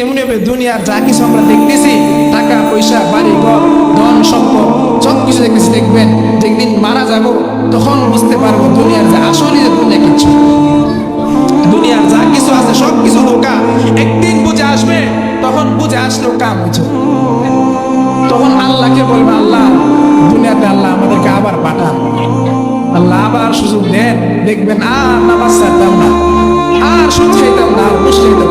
তেমনি ভাবে দুনিয়ার যা কিছু আমরা দেখতেছি, টাকা, পয়সা, বাড়ি, ঘর, ধন, সম্পদ সব কিছু দেখতেছি, দেখবেন যেদিন মারা যাব, তখন বুঝতে পারব দুনিয়ার যে আসলে যে দুনিয়া কিছু দুনিয়ার যা কিছু আছে সব কিছু ধোকা একদিন বুঝে আসবে, তখন বুঝে আসলেও কাম হয়েছে তখন আল্লাহকে বলবে, আল্লাহ, দুনিয়াতে আল্লাহ আমাদেরকে আবার পাঠান। আল্লাহ আবার সুযোগ দেন। দেখবেন আর নামাজ ছাড়তাম না, আর সুদ খাইতাম না, আর বুঝ খাইতাম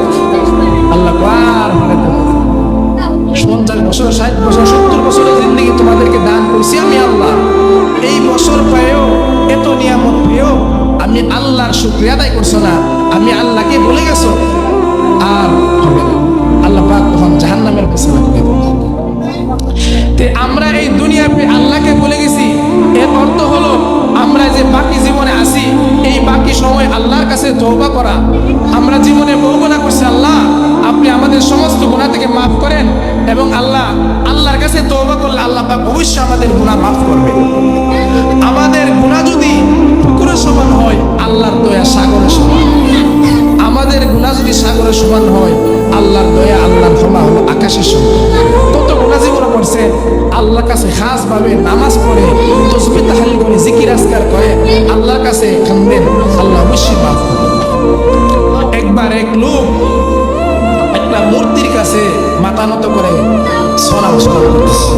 বছর, ষাট বছর, সত্তর বছরের জিন্দগি তোমাদেরকে দান করছি আমি আল্লাহ। এই বছর পেয়েও, এত নিয়ামত পেয়েও আমি আল্লাহর শুক্রিয়া আদায় করছ না। আমি আল্লাহকে বলে গেছো। আর হবে না। আল্লাহ পাক তখন জাহান্নামের কাছে লাগবে তে আমরা এই দুনিয়াতে আল্লাহকে বলে গেছি। এর অর্থ হলো, আমরা যে বাকি জীবনে আছি, এই বাকি সময় আল্লাহর কাছে তওবা করা। আমরা জীবনে বহু করছি আল্লাহ। আপনি আমাদের সমস্ত গুনাহ থেকে মাফ করেন। এবং আল্লাহ, আল্লাহর কাছে তওবা করলে আল্লাহ পাক অবশ্যই আমাদের গুনাহ মাফ করবে আমাদের গুনাহ যদি পুকুরের সমান হয়, আল্লাহর দয়া সাগরের সমান। আমাদের গুনাহ যদি সাগরের সমান হয়, আল্লাহর দয়া, আল্লাহর ক্ষমা হলো আকাশের সমান। কত গুনাহ জীবনে করছে আল্লাহর কাছে খাস ভাবে নামাজ পড়ে তসবি তাহালি করে, জিকির আসকার করে, আল্লাহর কাছে কান্দেন, আল্লাহ অবশ্যই মাফ করবেন। একবার এক লোক মাথা নত করে সলাম সলাম করতেছে।